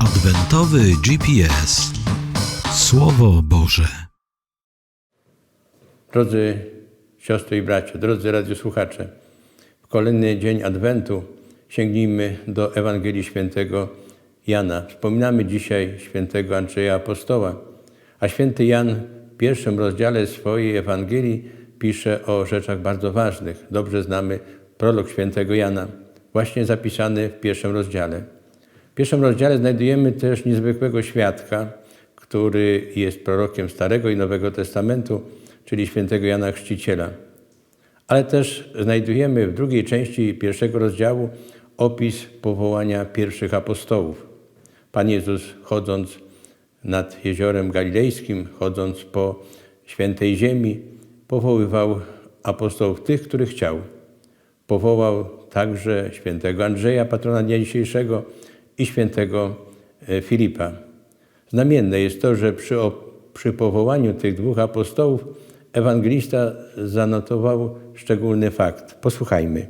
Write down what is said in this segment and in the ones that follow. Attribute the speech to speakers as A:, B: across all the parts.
A: Adwentowy GPS. Słowo Boże.
B: Drodzy siostry i bracia, drodzy radiosłuchacze, w kolejny dzień Adwentu sięgnijmy do Ewangelii Świętego Jana. Wspominamy dzisiaj świętego Andrzeja Apostoła, a święty Jan w pierwszym rozdziale swojej Ewangelii pisze o rzeczach bardzo ważnych. Dobrze znamy prolog świętego Jana, właśnie zapisany w pierwszym rozdziale. W pierwszym rozdziale znajdujemy też niezwykłego świadka, który jest prorokiem Starego i Nowego Testamentu, czyli świętego Jana Chrzciciela. Ale też znajdujemy w drugiej części pierwszego rozdziału opis powołania pierwszych apostołów. Pan Jezus chodząc nad jeziorem galilejskim, chodząc po świętej ziemi, powoływał apostołów tych, których chciał. Powołał także świętego Andrzeja, patrona dnia dzisiejszego, i świętego e, Filipa. Znamienne jest to, że przy, przy powołaniu tych dwóch apostołów ewangelista zanotował szczególny fakt. Posłuchajmy.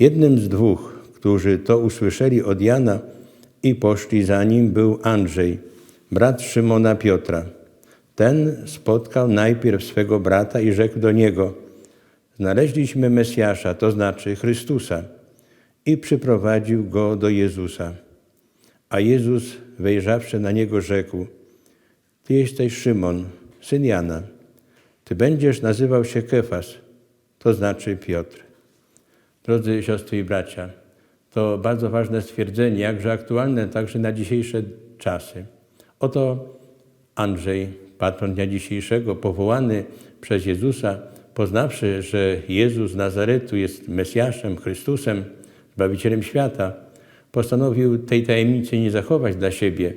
B: Jednym z dwóch, którzy to usłyszeli od Jana i poszli za nim, był Andrzej, brat Szymona Piotra. Ten spotkał najpierw swego brata i rzekł do niego: Znaleźliśmy Mesjasza, to znaczy Chrystusa, i przyprowadził go do Jezusa. A Jezus, wejrzawszy na niego, rzekł: Ty jesteś Szymon, syn Jana. Ty będziesz nazywał się Kefas, to znaczy Piotr. Drodzy siostry i bracia, to bardzo ważne stwierdzenie, jakże aktualne także na dzisiejsze czasy. Oto Andrzej, patron dnia dzisiejszego, powołany przez Jezusa, poznawszy, że Jezus z Nazaretu jest Mesjaszem, Chrystusem, Zbawicielem świata, postanowił tej tajemnicy nie zachować dla siebie,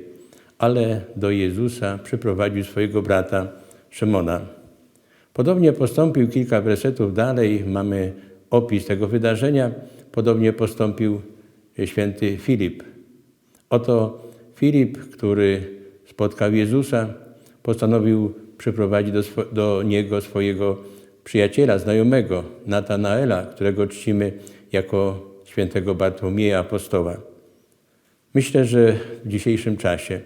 B: ale do Jezusa przyprowadził swojego brata Szymona. Podobnie postąpił kilka wersetów dalej, mamy opis tego wydarzenia. Podobnie postąpił święty Filip. Oto Filip, który spotkał Jezusa, postanowił przyprowadzić do, do niego swojego przyjaciela, znajomego, Natanaela, którego czcimy jako świętego Bartłomieja Apostoła. Myślę, że w dzisiejszym czasie,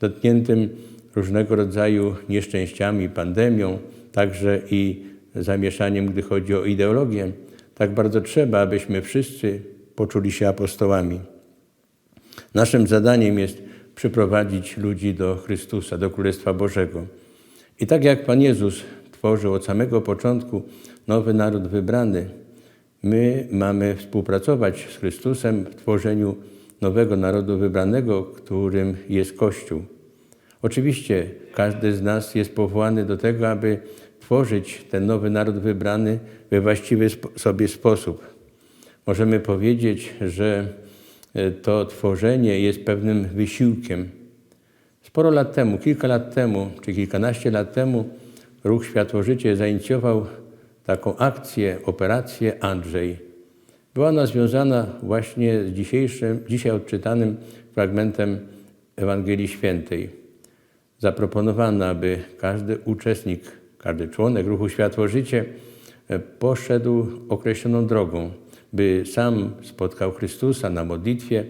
B: dotkniętym różnego rodzaju nieszczęściami, pandemią, także i zamieszaniem, gdy chodzi o ideologię, tak bardzo trzeba, abyśmy wszyscy poczuli się apostołami. Naszym zadaniem jest przyprowadzić ludzi do Chrystusa, do Królestwa Bożego. I tak jak Pan Jezus tworzył od samego początku nowy naród wybrany, my mamy współpracować z Chrystusem w tworzeniu nowego narodu wybranego, którym jest Kościół. Oczywiście każdy z nas jest powołany do tego, aby tworzyć ten nowy naród wybrany we właściwy sobie sposób. Możemy powiedzieć, że e, to tworzenie jest pewnym wysiłkiem. Sporo lat temu, kilka lat temu, czy kilkanaście lat temu, ruch Światło Życie zainicjował taką akcję, operację Andrzej. Była ona związana właśnie z dzisiejszym, dzisiaj odczytanym fragmentem Ewangelii Świętej. Zaproponowano, aby każdy uczestnik, każdy członek ruchu Światło Życie e, poszedł określoną drogą, by sam spotkał Chrystusa na modlitwie,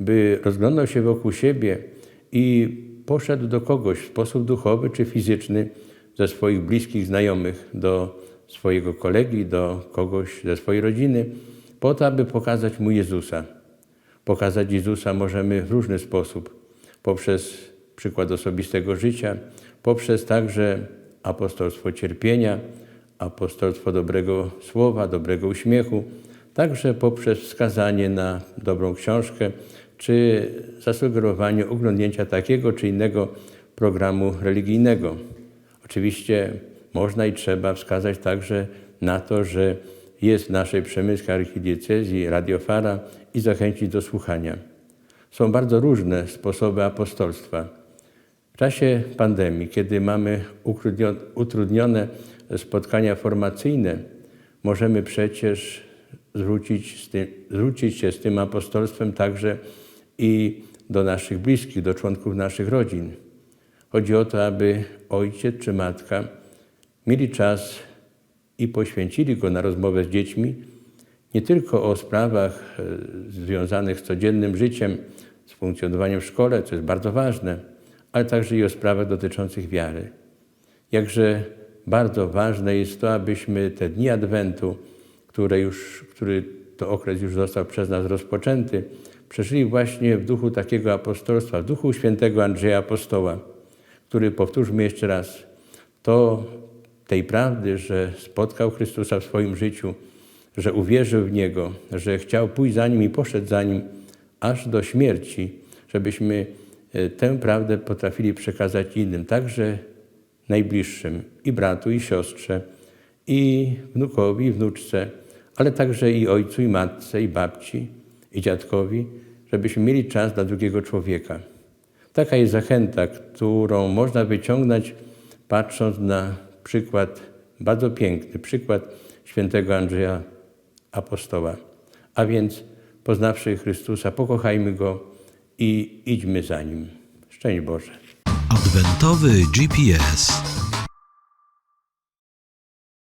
B: by rozglądał się wokół siebie i poszedł do kogoś w sposób duchowy czy fizyczny ze swoich bliskich znajomych, do swojego kolegi, do kogoś ze swojej rodziny, po to, aby pokazać mu Jezusa. Pokazać Jezusa możemy w różny sposób, poprzez przykład osobistego życia, poprzez także apostolstwo cierpienia, apostolstwo dobrego słowa, dobrego uśmiechu, także poprzez wskazanie na dobrą książkę, czy zasugerowanie oglądnięcia takiego czy innego programu religijnego. Oczywiście można i trzeba wskazać także na to, że jest w naszej przemyskiej archidiecezji radiofara i zachęcić do słuchania. Są bardzo różne sposoby apostolstwa. W czasie pandemii, kiedy mamy utrudnione spotkania formacyjne, możemy przecież zwrócić, tym, zwrócić się z tym apostolstwem także i do naszych bliskich, do członków naszych rodzin. Chodzi o to, aby ojciec czy matka mieli czas i poświęcili go na rozmowę z dziećmi, nie tylko o sprawach e, związanych z codziennym życiem, z funkcjonowaniem w szkole, co jest bardzo ważne, ale także i o sprawach dotyczących wiary. Jakże bardzo ważne jest to, abyśmy te dni Adwentu, które już, który to okres już został przez nas rozpoczęty, przeżyli właśnie w duchu takiego apostolstwa, w duchu świętego Andrzeja Apostoła, który, powtórzmy jeszcze raz, to tej prawdy, że spotkał Chrystusa w swoim życiu, że uwierzył w Niego, że chciał pójść za Nim i poszedł za Nim aż do śmierci, żebyśmy e, tę prawdę potrafili przekazać innym, także najbliższym, i bratu, i siostrze, i wnukowi, i wnuczce, ale także i ojcu, i matce, i babci, i dziadkowi, żebyśmy mieli czas dla drugiego człowieka. Taka jest zachęta, którą można wyciągnąć, patrząc na przykład, bardzo piękny przykład świętego Andrzeja Apostoła. A więc, poznawszy Chrystusa, pokochajmy Go i idźmy za Nim. Szczęść Boże.
A: Adwentowy GPS.